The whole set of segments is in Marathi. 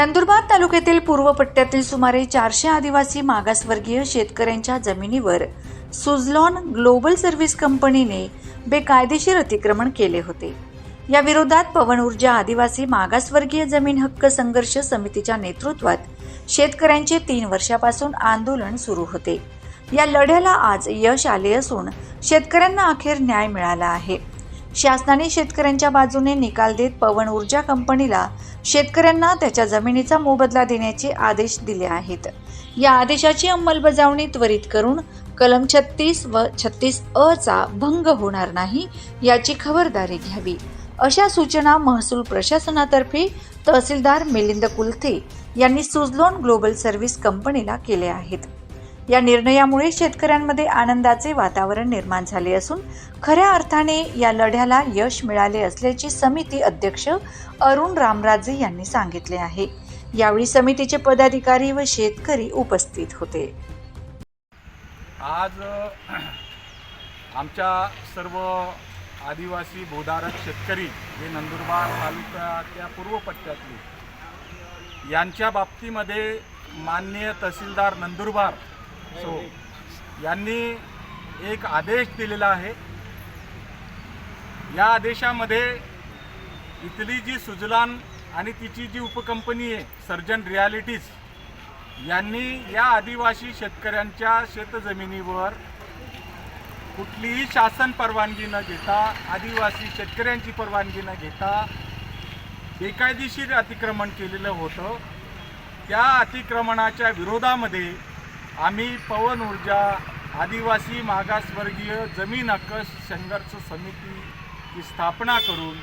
नंदुरबार तालुक्यातील पूर्व पट्ट्यातील सुमारे चारशे आदिवासी मागासवर्गीय शेतकऱ्यांच्या जमिनीवर सुझलॉन ग्लोबल सर्व्हिस कंपनीने बेकायदेशीर अतिक्रमण केले होते. या विरोधात पवन ऊर्जा आदिवासी मागासवर्गीय जमीन हक्क संघर्ष समितीच्या नेतृत्वात शेतकऱ्यांचे तीन वर्षापासून आंदोलन सुरू होते. या लढ्याला आज यश आले असून शेतकऱ्यांना अखेर न्याय मिळाला आहे. शासनाने शेतकऱ्यांच्या बाजूने निकाल देत पवन ऊर्जा कंपनीला शेतकऱ्यांना त्याच्या जमिनीचा मोबदला देण्याचे आदेश दिले आहेत. या आदेशाची अंमलबजावणी त्वरित करून कलम छत्तीस व छत्तीस अ चा भंग होणार नाही याची खबरदारी घ्यावी. अशा सूचना महसूल प्रशासनातर्फे तहसीलदार मिलिंद कुलथे यांनी सुझलॉन ग्लोबल सर्व्हिस कंपनीला केले आहेत. या निर्णयामुळे शेतकऱ्यांमध्ये आनंदाचे वातावरण निर्माण झाले असून खऱ्या अर्थाने या लढ्याला यश मिळाले असल्याचे समिती अध्यक्ष अरुण रामराजे यांनी सांगितले आहे. यावेळी समितीचे पदाधिकारी व शेतकरी उपस्थित होते. आज आमच्या सर्व आदिवासी भूधारक शेतकरी हे नंदुरबार तालुक्याच्या पूर्व पट्ट्यातले यांच्या बाबतीमध्ये माननीय तहसीलदार नंदुरबार सो यांनी एक आदेश दिलेला आहे. या आदेशामध्ये इथली जी सुजलान आणि तिची जी उपकंपनी आहे सर्जन रियालिटीज यांनी या आदिवासी शेतकऱ्यांच्या शेतजमिनीवर कुठलीही शासन परवानगी न घेता आदिवासी शेतकऱ्यांची परवानगी न घेता बेकायदेशीर अतिक्रमण केलेलं होतं. त्या अतिक्रमणाच्या विरोधामध्ये आम्ही पवन ऊर्जा आदिवासी मागासवर्गीय जमीन हक्क संघर्ष समितीची स्थापना करून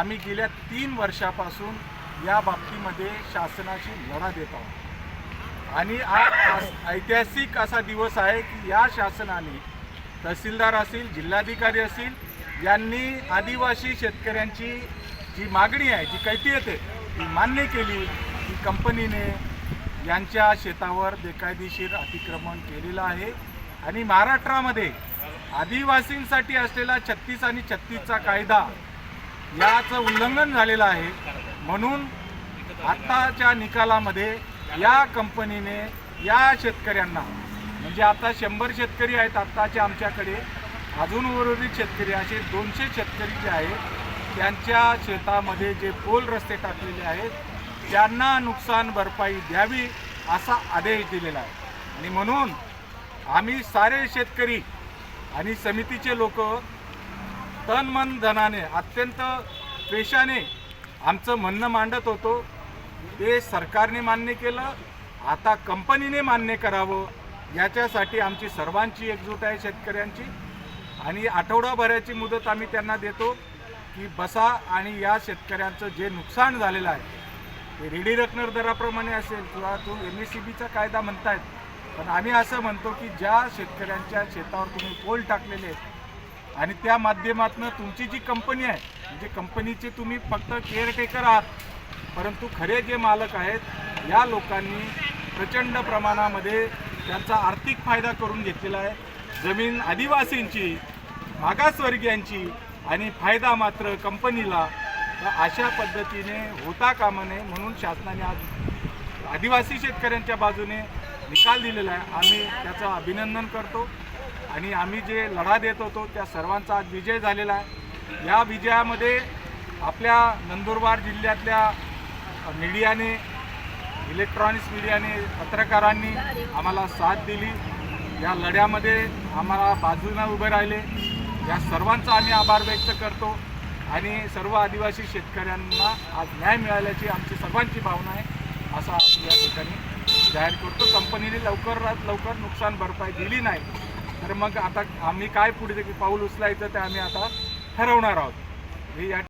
आम्ही गेल्या तीन वर्षापासून या बाबतीमध्ये शासनाशी लढा देत आहोत. आणि आज ऐतिहासिक असा दिवस आहे की या शासनाने तहसीलदार असतील जिल्हाधिकारी असतील यांनी आदिवासी शेतकऱ्यांची जी मागणी आहे जी कैती येते ती मान्य केली. की कंपनीने यांच्या शेतावर बेकायदेशीर अतिक्रमण केलेलं आहे. आणि महाराष्ट्रामध्ये आदिवासींसाठी असलेला छत्तीस आणि छत्तीसचा कायदा याचं उल्लंघन झालेलं आहे. म्हणून आत्ताच्या निकालामध्ये या कंपनीने या शेतकऱ्यांना म्हणजे आता शंभर शेतकरी आहेत आत्ताचे आमच्याकडे अजून उर्वरित शेतकरी असे दोनशे शेतकरी जे आहेत त्यांच्या शेतामध्ये जे पोल रस्ते टाकलेले आहेत त्यांना नुकसान भरपाई द्यावी असा आदेश दिलेला आहे. आणि म्हणून आम्ही सारे शेतकरी आणि समितीचे लोक तन मन धनाने अत्यंत पेशाने आमचं म्हणणं मांडत होतो. ते सरकारने मान्य केलं आता कंपनीने मान्य करावं. याच्यासाठी आमची सर्वांची एकजूट आहे शेतकऱ्यांची. आणि आठवडाभराची मुदत आम्ही त्यांना देतो की बसा आणि या शेतकऱ्यांचं जे नुकसान झालेलं आहे रेडी रकनर दराप्रमाणे असेल किंवा तो एम एस सी बीचा कायदा म्हणतायत पण आम्ही असं म्हणतो की ज्या शेतकऱ्यांच्या शेतावर तुम्ही पोल टाकलेले आहेत आणि त्या माध्यमातून तुमची जी कंपनी आहे म्हणजे कंपनीचे तुम्ही फक्त केअरटेकर आहात परंतु खरे जे मालक आहेत या लोकांनी प्रचंड प्रमाणामध्ये त्यांचा आर्थिक फायदा करून घेतलेला आहे. जमीन आदिवासींची मागासवर्गीयांची आणि फायदा मात्र कंपनीला तर अशा पद्धतीने होता कामा नये म्हणून शासनाने आज आदिवासी शेतकऱ्यांच्या बाजूने निकाल दिलेला आहे. आम्ही त्याचं अभिनंदन करतो आणि आम्ही जे लढा देत होतो त्या सर्वांचा आज विजय झालेला आहे. या विजयामध्ये आपल्या नंदुरबार जिल्ह्यातल्या मीडियाने इलेक्ट्रॉनिक्स मीडियाने पत्रकारांनी आम्हाला साथ दिली. या लढ्यामध्ये आम्हाला बाजूनं उभे राहिले. या सर्वांचा आम्ही आभार व्यक्त करतो. आणि सर्व आदिवासी शेतकऱ्यांना आज न्याय मिळाल्याची आमची सर्वांची भावना आहे असा आम्ही या ठिकाणी जाहीर करतो. कंपनीने लवकरात लवकर नुकसान भरपाई दिली नाही. तर मग आता आम्ही काय पुढे पाऊल उचलायचं ते आम्ही आता ठरवणार आहोत. हे या